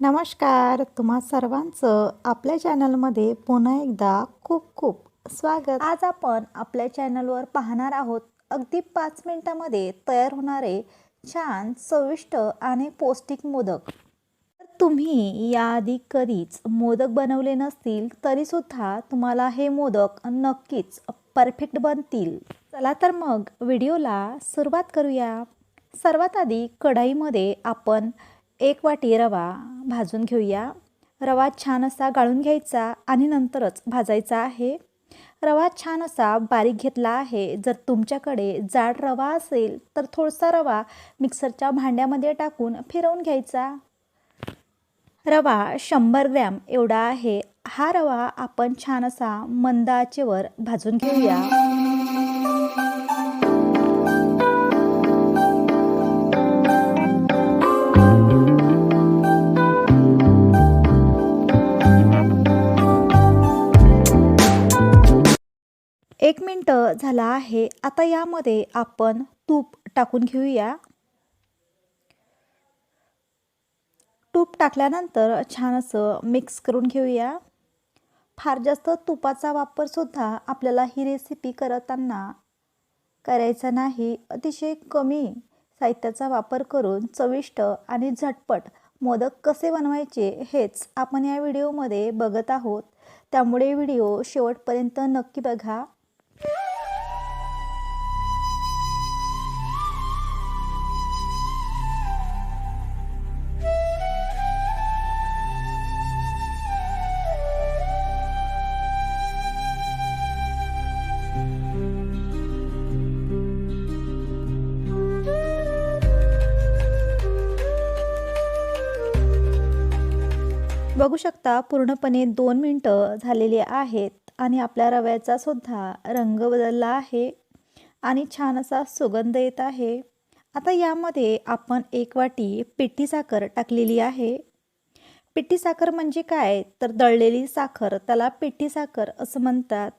नमस्कार तुम्हा सर्वांचं आपल्या चॅनलमध्ये पुन्हा एकदा खूप खूप स्वागत. आज आपण आपल्या चॅनलवर पाहणार आहोत अगदी पाच मिनिटामध्ये तयार होणारे छान चविष्ट आणि पौष्टिक मोदक. तर तुम्ही याआधी कधीच मोदक बनवले नसतील तरीसुद्धा तुम्हाला हे मोदक नक्कीच परफेक्ट बनतील. चला तर मग व्हिडिओला सुरुवात करूया. सर्वात आधी कढाईमध्ये आपण एक वाटी रवा भाजून घेऊया. रवा छान असा गाळून घ्यायचा आणि नंतरच भाजायचा आहे. रवा छान असा बारीक घेतला आहे. जर तुमच्याकडे जाड रवा असेल तर थोडासा रवा मिक्सरच्या भांड्यामध्ये टाकून फिरवून घ्यायचा. रवा शंभर ग्रॅम एवढा आहे. हा रवा आपण छान असा मंद आचेवर भाजून घेऊया. एक मिनटं झाला आहे. आता यामध्ये आपण तूप टाकून घेऊया. तूप टाकल्यानंतर छान असं मिक्स करून घेऊया. फार जास्त तुपाचा वापरसुद्धा आपल्याला ही रेसिपी करताना करायचा नाही. अतिशय कमी साहित्याचा वापर करून चविष्ट आणि झटपट मोदक कसे बनवायचे हेच आपण या व्हिडिओमध्ये बघत आहोत. त्यामुळे व्हिडिओ शेवटपर्यंत नक्की बघा. बघू शकता पूर्णपणे दोन मिनटं झालेली आहेत आणि आपल्या रव्याचा सुद्धा रंग बदलला आहे आणि छान असा सुगंध येत आहे. आता यामध्ये आपण एक वाटी पिठी साखर टाकलेली आहे. पिठी साखर म्हणजे काय? तर दळलेली साखर त्याला पिठी साखर असं म्हणतात.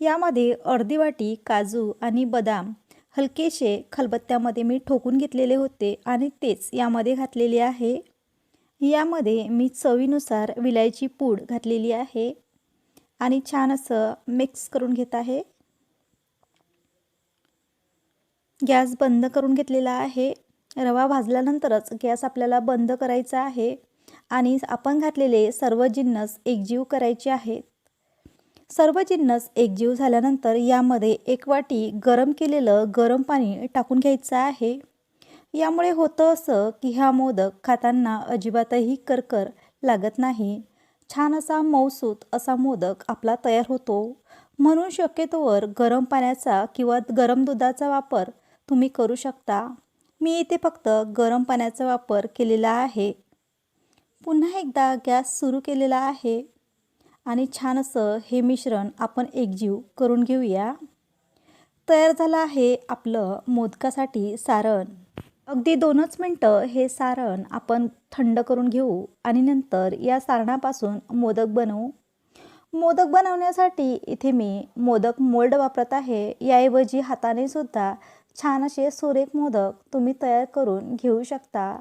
यामध्ये अर्धी वाटी काजू आणि बदाम हलकेसे खलबत्त्यामध्ये मी ठोकून घेतलेले होते आणि तेच यामध्ये घातलेले आहे. यामध्ये मी चवीनुसार विलायची पूड घातलेली आहे आणि छान असं मिक्स करून घेत आहे. गॅस बंद करून घेतलेला आहे. रवा भाजल्यानंतरच गॅस आपल्याला बंद करायचा आहे आणि आपण घातलेले सर्व जिन्नस एकजीव करायचे आहेत. सर्व जिन्नस एकजीव झाल्यानंतर यामध्ये एक वाटी गरम केलेलं गरम पाणी टाकून घ्यायचं आहे. यामुळे होतं असं की हा मोदक खाताना अजिबातही करकर लागत नाही. छान असा मौसूत असा मोदक आपला तयार होतो. म्हणून शक्यतोवर गरम पाण्याचा किंवा गरम दुधाचा वापर तुम्ही करू शकता. मी इथे फक्त गरम पाण्याचा वापर केलेला आहे. पुन्हा एकदा गॅस सुरू केलेला आहे. आणि छान असं हे मिश्रण आपण एकजीव करून घेऊया. तयार झालं आहे आपलं मोदकासाठी सारण. अगदी दोनच मिनटं हे सारण आपण थंड करून घेऊ आणि नंतर या सारणापासून मोदक बनवू. मोदक बनवण्यासाठी इथे मी मोदक मोल्ड वापरत आहे. याऐवजी हाताने सुद्धा छान असे सुरेख मोदक तुम्ही तयार करून घेऊ शकता.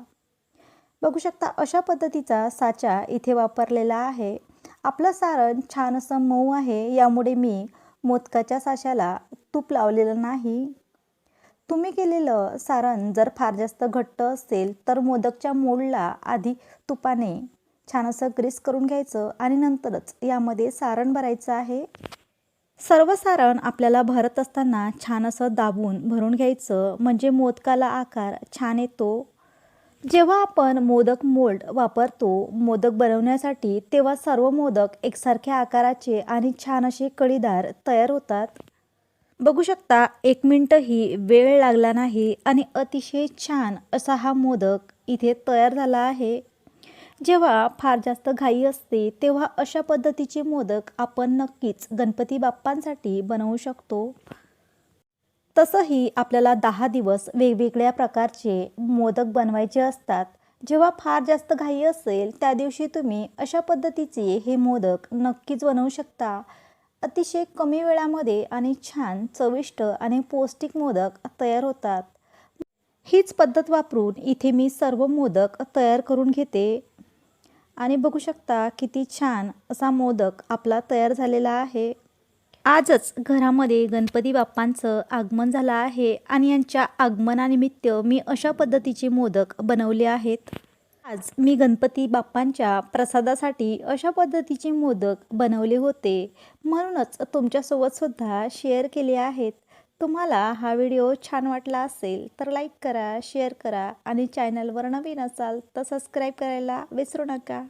बघू शकता अशा पद्धतीचा साचा इथे वापरलेला आहे. आपलं सारण छान असं मऊ आहे. यामुळे मी मोदकाच्या साच्याला तूप लावलेलं नाही. तुम्ही केलेलं सारण जर फार जास्त घट्ट असेल तर मोदकच्या मोडला आधी तुपाने छान असं ग्रीस करून घ्यायचं आणि नंतरच यामध्ये सारण भरायचं आहे. सर्व सारण आपल्याला भरत असताना छान असं दाबून भरून घ्यायचं म्हणजे मोदकाला आकार छान येतो. जेव्हा आपण मोदक मोल्ड वापरतो मोदक बनवण्यासाठी तेव्हा सर्व मोदक एकसारख्या आकाराचे आणि छान असे कळीदार तयार होतात. बघू शकता एक मिनटंही वेळ लागला नाही आणि अतिशय छान असा हा मोदक इथे तयार झाला आहे. जेव्हा फार जास्त घाई असते तेव्हा अशा पद्धतीचे मोदक आपण नक्कीच गणपती बाप्पांसाठी बनवू शकतो. तसंही आपल्याला दहा दिवस वेगवेगळ्या प्रकारचे मोदक बनवायचे असतात. जेव्हा फार जास्त घाई असेल त्या दिवशी तुम्ही अशा पद्धतीचे हे मोदक नक्कीच बनवू शकता. अतिशय कमी वेळामध्ये आणि छान चविष्ट आणि पौष्टिक मोदक तयार होतात. हीच पद्धत वापरून इथे मी सर्व मोदक तयार करून घेते. आणि बघू शकता किती छान असा मोदक आपला तयार झालेला आहे. आजच घरामध्ये गणपती बाप्पांचं आगमन झालं आहे आणि यांच्या आगमनानिमित्त मी अशा पद्धतीचे मोदक बनवले आहेत. आज मी गणपती बाप्पांच्या प्रसादासाठी अशा पद्धतीचे मोदक बनवले होते. म्हणूनच तुमच्यासोबतसुद्धा शेअर केले आहेत. तुम्हाला हा व्हिडिओ छान वाटला असेल तर लाईक करा शेअर करा आणि चॅनलवर नवीन असाल तर सबस्क्राईब करायला विसरू नका.